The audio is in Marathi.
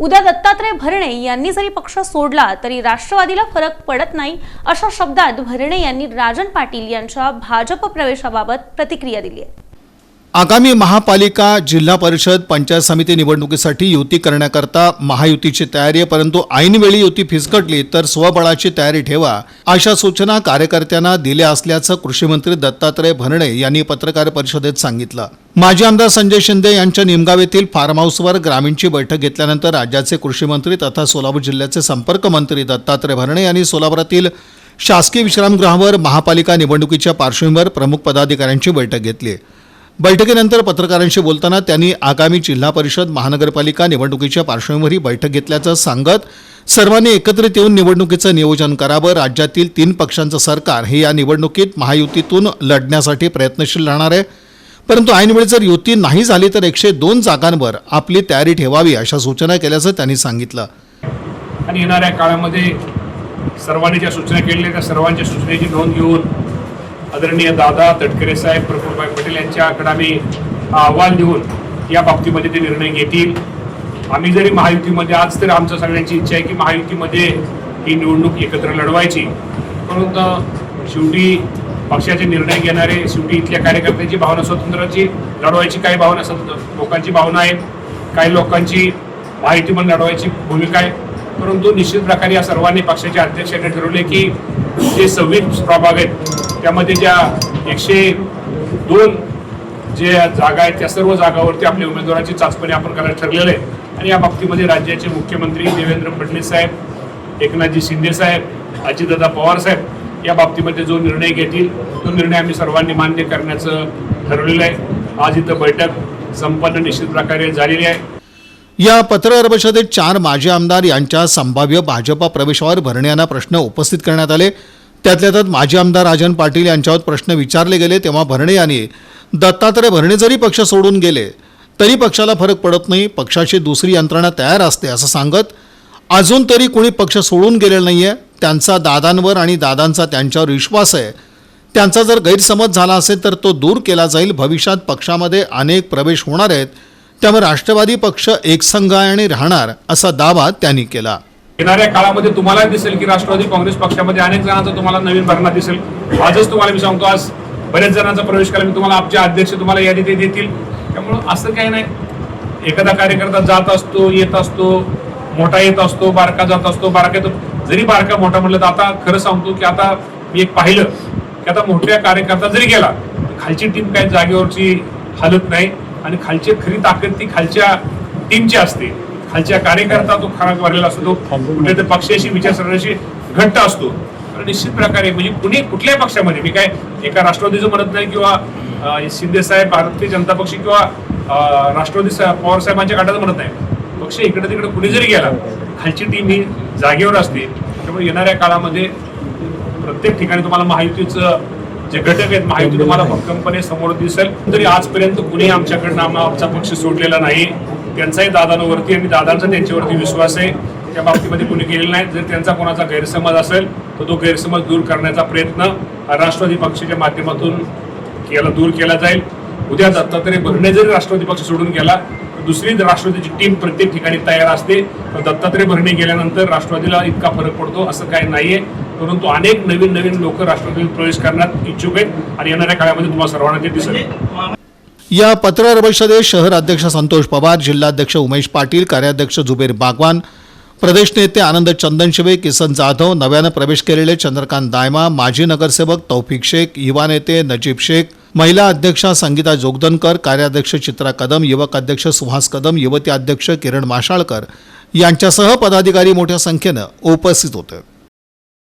उद्या दत्तात्रय भरणे यांनी जरी पक्ष सोडला तरी राष्ट्रवादीला फरक पडत नाही अशा शब्दात भरणे यांनी राजन पाटील यांच्या भाजप प्रवेशाबाबत प्रतिक्रिया दिली आहे. आगामी महापालिका जिल्हा परिषद पंचायत समिती निवडणुकीसाठी युती करण्याकरता महायुतीची तयारी आहे परंतु ऐनवेळी युती फिसकटली तर स्वबळाची तयारी ठेवा अशा सूचना कार्यकर्त्यांना दिल्या असल्याचं कृषीमंत्री दत्तात्रय भरणे यांनी पत्रकार परिषदेत सांगितलं. माजी आमदार संजय शिंदे यांच्या निमगाव येथील फार्म हाऊसवर ग्रामीणची बैठक घेतल्यानंतर राज्याचे कृषीमंत्री तथा सोलापूर जिल्ह्याचे संपर्क मंत्री दत्तात्रय भरणे यांनी सोलापुरातील शासकीय विश्रामगृहावर महापालिका निवडणुकीच्या पार्श्वभूमीवर प्रमुख पदाधिकाऱ्यांची बैठक घेतली. बैठकीनंतर पत्रकारांशी बोलताना त्यांनी आगामी जिल्हा परिषद महानगरपालिका निवडणुकीच्या पार्श्वभूमीवर ही बैठक घेतल्याचं सांगत सर्वांनी एकत्रित येऊन निवडणुकीचं नियोजन करावं राज्यातील तीन पक्षांचं सरकार हे या निवडणुकीत महायुतीतून लढण्यासाठी प्रयत्नशील राहणार आहे. परंतु ऐनवेळी जर युती नाही झाली तर एकशे दोन जागांवर आपली तयारी ठेवावी अशा सूचना केल्याचं त्यांनी सांगितलं. आणि येणाऱ्या काळामध्ये सर्वांनी ज्या सूचना केलेल्या त्या सर्वांच्या सूचनेची नोंद घेऊन आदरणीय दादा तटकरे साहेब प्रफुल्लभाई पटेल यांच्याकडे आम्ही अहवाल देऊन या बाबतीमध्ये ते निर्णय घेतील. आम्ही जरी महायुतीमध्ये आज तर आमच्या सगळ्यांची इच्छा आहे की महायुतीमध्ये ही निवडणूक एकत्र लढवायची. परंतु शेवटी पक्षाचे निर्णय घेणारे शेवटी इथल्या कार्यकर्त्यांची भावना स्वतंत्राची लढवायची काही भावना स्वतंत्र लोकांची भावना आहे काही लोकांची माहिती पण लढवायची भूमिका आहे. परंतु निश्चित प्रकारे या सर्वांनी पक्षाच्या अध्यक्षांनी ठरवले की जे सव्वीस प्रभाग आहेत त्यामध्ये ज्या एकशे दोन जे जागा आहेत त्या सर्व जागावरती आपल्या उमेदवाराची चाचपणी आपण करायला ठरलेलं आहे. आणि या बाबतीमध्ये राज्याचे मुख्यमंत्री देवेंद्र फडणवीस साहेब एकनाथजी शिंदे साहेब अजितदादा पवार साहेब या बाबतीमध्ये जो निर्णय घेतील तो निर्णय आम्ही सर्वांनी मान्य करण्याचं ठरवलेलं आहे. आज इथं बैठक संपन्न निश्चित प्रकारे झालेली आहे. या पत्रकार परिषदेत चार माजी आमदार यांच्या संभाव्य भाजपा प्रवेशावर भरणे प्रश्न उपस्थित करण्यात आले. त्यातल्या त्यात माजी आमदार राजन पाटील यांच्यावर प्रश्न विचारले गेले तेव्हा भरणे यांनी दत्तात्रय भरणे जरी पक्ष सोडून गेले तरी पक्षाला फरक पडत नाही पक्षाची दुसरी यंत्रणा तयार असते असं सांगत अजून तरी कोणी पक्ष सोडून गेलेलं नाही आहे त्यांचा दादांवर आणि दादांचा त्यांच्यावर विश्वास आहे. त्यांचा जर गैरसमज झाला असेल तर तो दूर केला जाईल. भविष्यात पक्षामध्ये अनेक प्रवेश होणार आहेत. त्यामुळे राष्ट्रवादी पक्ष एकसंघ आहे आणि राहणार असा दावा त्यांनी केला. येणाऱ्या काळामध्ये तुम्हाला दिसेल की राष्ट्रवादी काँग्रेस पक्षामध्ये अनेक जणांचा तुम्हाला नवीन भरणा दिसेल. आजच तुम्हाला मी सांगतो आज बऱ्याच जणांचा प्रवेश करा मी तुम्हाला आमचे अध्यक्ष तुम्हाला यादी ते देतील. त्यामुळं असं काही नाही. एखादा कार्यकर्ता जात असतो येत असतो मोठा येत असतो बारका जात असतो बारका येतो. जरी बारका मोठा म्हटलं तर आता खरं सांगतो की आता मी एक पाहिलं की आता मोठ्या कार्यकर्ता जरी गेला खालची टीम काही जागेवरची हालत नाही आणि खालची खरी ताकद ती खालच्या टीमची असते. खालच्या कार्यकर्ता तो खरा भरलेला असतो. तो तर पक्षाशी विचारसरणाशी घट्ट असतो. तर निश्चित प्रकारे म्हणजे कुणी कुठल्याही पक्षामध्ये मी काय एका राष्ट्रवादीचं म्हणत नाही किंवा शिंदे साहेब भारतीय जनता पक्ष किंवा राष्ट्रवादी पवार साहेबांच्या गटाचं म्हणत नाही. पक्ष इकडे तिकडे कुणी जरी गेला खालची टीम ही जागेवर असते त्यामुळे येणाऱ्या काळामध्ये प्रत्येक ठिकाणी तुम्हाला महायुतीचं जे घटक आहेत महायुती तुम्हाला भक्कमपणे समोर दिसेल. तरी आजपर्यंत कुणी आमच्याकडनं आमचा पक्ष सोडलेला नाही. त्यांचाही दादांवरती आणि दादांचा त्यांच्यावरती विश्वास आहे. त्या बाबतीमध्ये कुणी केलेला नाही. जर त्यांचा कोणाचा गैरसमज असेल तर तो गैरसमज दूर करण्याचा प्रयत्न राष्ट्रवादी पक्षाच्या माध्यमातून केला दूर केला जाईल. उद्या दत्तात्रय भरणे जरी राष्ट्रवादी पक्ष सोडून गेला दुसरी राष्ट्रवादीची टीम प्रत्येक ठिकाणी तयार असते दत्तात्रय भरणे गेल्यानंतर राष्ट्रवादीला इतका फरक पडतो असं काही नाहीये. परंतु अनेक नवीन नवीन लोक राष्ट्रवादीत प्रवेश करण्यात इच्छुक आहेत आणि येणाऱ्या काळामध्ये तुम्हाला सर्वांना ते दिसेल. या पत्रकार परिषदेत शहर अध्यक्ष संतोष पवार जिल्हाध्यक्ष उमेश पाटील कार्याध्यक्ष जुबेर बागवान प्रदेश नेते आनंद चंदनशिवे किसन जाधव नव्यानं प्रवेश केलेले चंद्रकांत दायमा माजी नगरसेवक तौफिक शेख युवा नेते नजीब शेख महिला अध्यक्षा संगीता जोगदनकर कार्याध्यक्ष चित्रा कदम युवक अध्यक्ष सुहास कदम युवती अध्यक्ष किरण माशाळकर यांच्यासह पदाधिकारी मोठ्या संख्येनं उपस्थित होते.